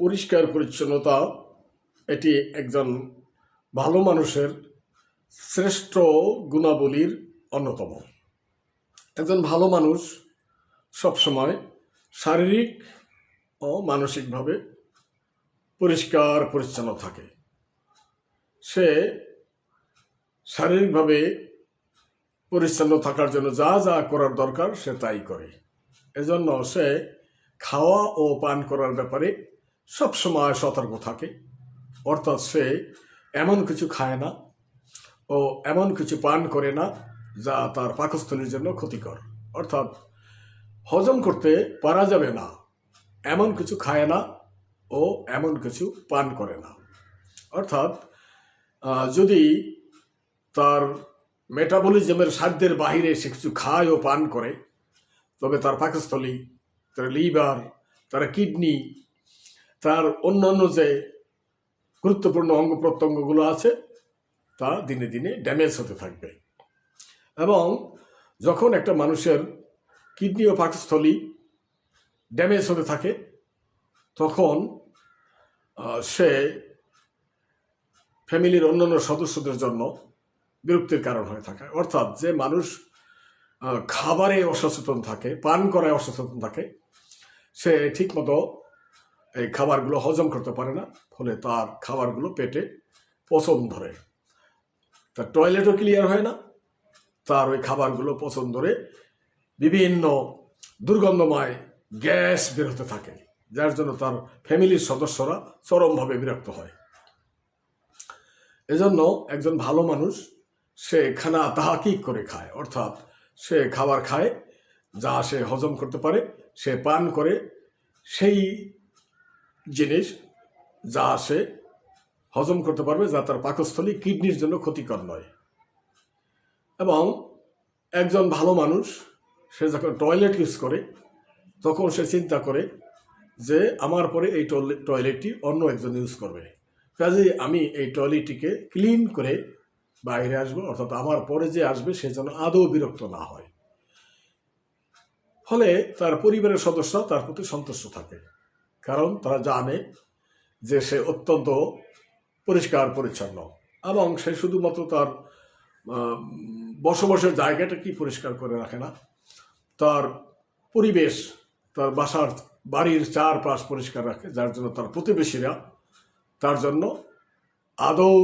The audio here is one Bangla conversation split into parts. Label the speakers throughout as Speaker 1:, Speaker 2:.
Speaker 1: পরিষ্কার পরিচ্ছন্নতা, এটি একজন ভালো মানুষের শ্রেষ্ঠ গুণাবলীর অন্যতম। একজন ভালো মানুষ সবসময় শারীরিক ও মানসিকভাবে পরিষ্কার পরিচ্ছন্ন থাকে। সে শারীরিকভাবে পরিচ্ছন্ন থাকার জন্য যা যা করার দরকার সে তাই করে। এজন্য সে খাওয়া ও পান করার ব্যাপারে সবসময় সতর্ক থাকে। অর্থাৎ সে এমন কিছু খায় না ও এমন কিছু পান করে না যা তার পাকস্থলীর জন্য ক্ষতিকর। অর্থাৎ হজম করতে পারা যাবে না, এমন কিছু খায় না ও এমন কিছু পান করে না। অর্থাৎ যদি তার মেটাবলিজমের সাধ্যের বাহিরে সে কিছু খায় ও পান করে, তবে তার পাকস্থলী, তার লিভার, তার কিডনি তার অন্যান্য যে গুরুত্বপূর্ণ অঙ্গ প্রত্যঙ্গগুলো আছে, তা দিনে দিনে ড্যামেজ হতে থাকবে। এবং যখন একটা মানুষের কিডনি ও পাকস্থলী ড্যামেজ হতে থাকে, তখন সে ফ্যামিলির অন্যান্য সদস্যদের জন্য বিরক্তির কারণ হয়ে থাকে। অর্থাৎ যে মানুষ খাবারে অসচেতন থাকে, পান করায় অসচেতন থাকে, সে ঠিকমতো এই খাবারগুলো হজম করতে পারে না, ফলে তার খাবারগুলো পেটে পচন ধরে। তার টয়লেটও ক্লিয়ার হয় না, তার ওই খাবারগুলো পচন ধরে বিভিন্ন দুর্গন্ধময় গ্যাস বের হতে থাকে, যার জন্য তার ফ্যামিলির সদস্যরা চরমভাবে বিরক্ত হয়। এজন্য একজন ভালো মানুষ, সে খানা তাহাকিক করে খায়, অর্থাৎ সে খাবার খায়, যা সে হজম করতে পারে, সে পান করে, সেই জিনিস যা আসে, হজম করতে পারবে, যা তার পাকস্থলী কিডনির জন্য ক্ষতিকর নয়। এবং একজন ভালো মানুষ, সে যখন টয়লেট ইউজ করে, তখন সে চিন্তা করে যে আমার পরে এই টয়লে- টয়লেটটি অন্য একজন ইউজ করবে। কাজেই আমি এই টয়লেটটিকে ক্লিন করে বাইরে আসব, অর্থাৎ আমার পরে যে আসবে, সে যেন আদৌ বিরক্ত না হয়। ফলে তার পরিবারের সদস্য তার প্রতি সন্তুষ্ট থাকে। কারণ তারা জানে যে সে অত্যন্ত পরিষ্কার, পরিচ্ছন্ন এবং সে শুধুমাত্র তার বসবাসের জায়গাটা কি পরিষ্কার করে রাখে না। তার পরিবেশ, তার বাসার বাড়ির চারপাশ পরিষ্কার রাখে, যার জন্য তার প্রতিবেশীরা তার জন্য আদৌ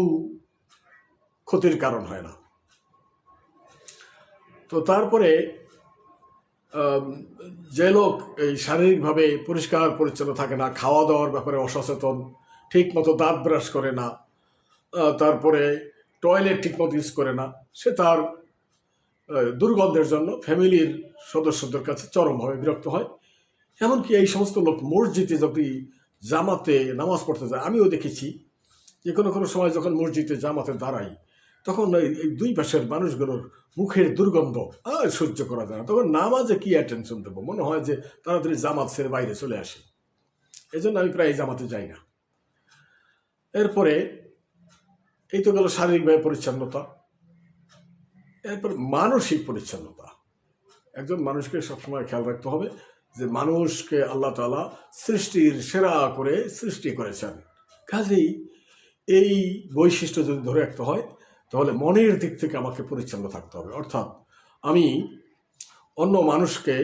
Speaker 1: ক্ষতির কারণ হয় না। তো তারপরে যে লোক এই শারীরিকভাবে পরিষ্কার পরিচ্ছন্ন থাকে না খাওয়া দাওয়ার ব্যাপারে অসচেতন ঠিক মতো দাঁত ব্রাশ করে না তারপরে টয়লেট ঠিক মতো ইউজ করে না, সে তার দুর্গন্ধের জন্য ফ্যামিলির সদস্যদের কাছে চরমভাবে বিরক্ত হয়। এমনকি এই সমস্ত লোক মসজিদে যদি জামাতে নামাজ পড়তে যায়, আমিও দেখেছি যে কোনো কোনো সময় যখন মসজিদে জামাতে দাঁড়াই তখন এই দুই পাশের মানুষগুলোর মুখের দুর্গন্ধ আর সহ্য করা যায় না। তখন নামাজে কি অ্যাটেনশন দেবো? মনে হয় যে তাড়াতাড়ি জামাত ছেড়ে বাইরে চলে আসি। এই জন্য আমি প্রায় জামাতে যাই না। এরপরে এই তো গেল শারীরিকভাবে পরিচ্ছন্নতা। এরপর মানসিক পরিচ্ছন্নতা। একজন মানুষকে সবসময় খেয়াল রাখতে হবে যে মানুষকে আল্লাহ তালা সৃষ্টির সেরা করে সৃষ্টি করেছেন। কাজেই এই বৈশিষ্ট্য যদি ধরে রাখতে হয় তাহলে মনের দিক থেকে আমাকে পরিচ্ছন্ন থাকতে হবে। অর্থাৎ আমি অন্য মানুষকে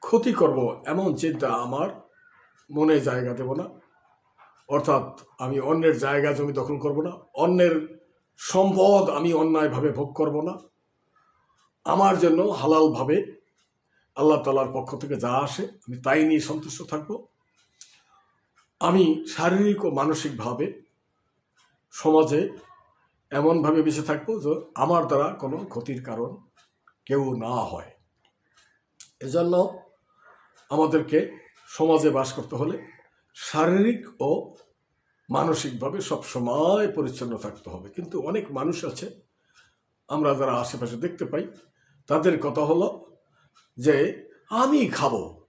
Speaker 1: ক্ষতি করব এমন চিন্তা আমার মনে জায়গা দেব না। অর্থাৎ আমি অন্যের জায়গা জমি দখল করব না। অন্যের সম্পদ আমি অন্যায়ভাবে ভোগ করব না। আমার জন্য হালালভাবে আল্লাহ তালার পক্ষ থেকে যা আসে, আমি তাই নিয়ে সন্তুষ্ট থাকব। আমি শারীরিক ও মানসিকভাবে সমাজে এমনভাবে বেঁচে থাকব যে আমার দ্বারা কোনো ক্ষতির কারণ কেউ না হয়। এজন্য আমাদেরকে সমাজে বাস করতে হলে শারীরিক ও মানসিকভাবে সবসময় পরিচ্ছন্ন থাকতে হবে। কিন্তু অনেক মানুষ আছে, আমরা যারা আশেপাশে দেখতে পাই, তাদের কথা হলো যে, আমি খাব,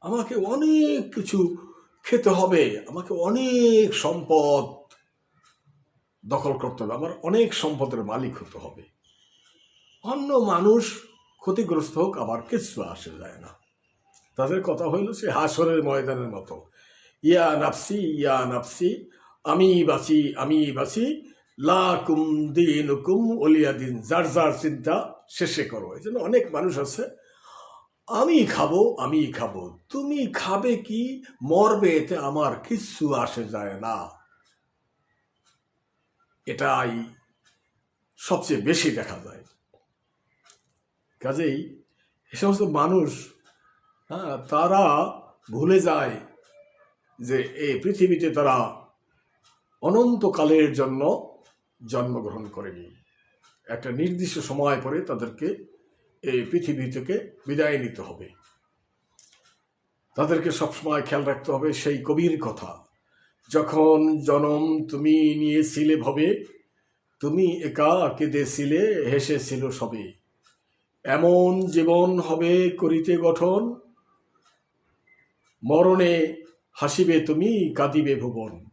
Speaker 1: আমাকে অনেক কিছু খেতে হবে, আমাকে অনেক সম্পদ দখল করতে হবে। আমার অনেক সম্পদের মালিক হতে হবে। অন্য মানুষ ক্ষতিগ্রস্ত হোক, আমার কিছু আসে যায় না। তাদের কথা হইল সে হাসরের ময়দানের মতো, ইয়া নাফসি ইয়া নাফসি, আমি বাঁচি আমি বাঁচি লা কুম দিন হুকুম অলিয়া দিন যার যার চিন্তা শেষে করো। এই জন্য অনেক মানুষ আছে, আমি খাব আমি খাব, তুমি খাবে কি, মরবে এতে আমার কিচ্ছু আসে যায় না। এটাই সবচেয়ে বেশি দেখা যায়। কাজেই এ সমস্ত মানুষ হ্যাঁ তারা ভুলে যায় যে এই পৃথিবীতে তারা অনন্তকালের জন্য জন্মগ্রহণ করেনি। একটা নির্দিষ্ট সময় পরে তাদেরকে এই পৃথিবী থেকে বিদায় নিতে হবে। তাদেরকে সবসময় খেয়াল রাখতে হবে সেই কবির কথা। যখন জনম তুমি নিয়েছিলে ভবে, তুমি একা কেঁদেছিলে হেসেছিল সবে। এমন জীবন হবে করিতে গঠন, মরণে হাসিবে তুমি, কাঁদিবে ভুবন।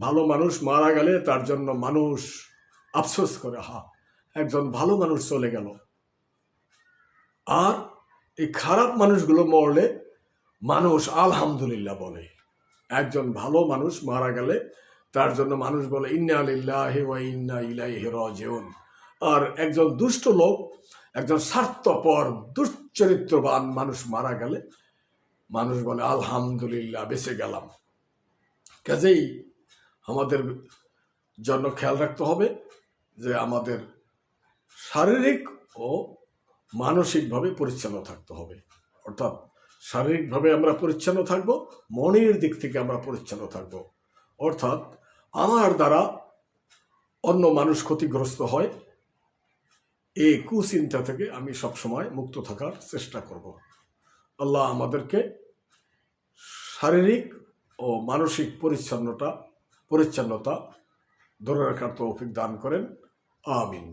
Speaker 1: ভালো মানুষ মারা গেলে তার জন্য মানুষ আফসোস করে, হা, একজন ভালো মানুষ চলে গেল। আর এই খারাপ মানুষগুলো মরলে মানুষ আলহামদুলিল্লাহ বলে। একজন ভালো মানুষ মারা গেলে তার জন্য মানুষ বলে, ইন্না ইন্না ইলাইহি রাজিউন। আর একজন দুষ্ট লোক, একজন স্বার্থপর, দুশ্চরিত্রবান মানুষ মারা গেলে মানুষ বলে, আলহামদুলিল্লাহ, বেঁচে গেলাম। কাজেই আমাদের জন্য খেয়াল রাখতে হবে যে আমাদের শারীরিক ও মানসিকভাবে পরিচ্ছন্ন থাকতে হবে। অর্থাৎ শারীরিকভাবে আমরা পরিচ্ছন্ন থাকব, মনের দিক থেকে আমরা পরিচ্ছন্ন থাকব। অর্থাৎ আমার দ্বারা অন্য মানুষ ক্ষতিগ্রস্ত হয় এই কুচিন্তা থেকে আমি সবসময় মুক্ত থাকার চেষ্টা করব। আল্লাহ আমাদেরকে শারীরিক ও মানসিক পরিচ্ছন্নতা পরিচ্ছন্নতা ধরে রাখার তৌফিক দান করেন। আমিন।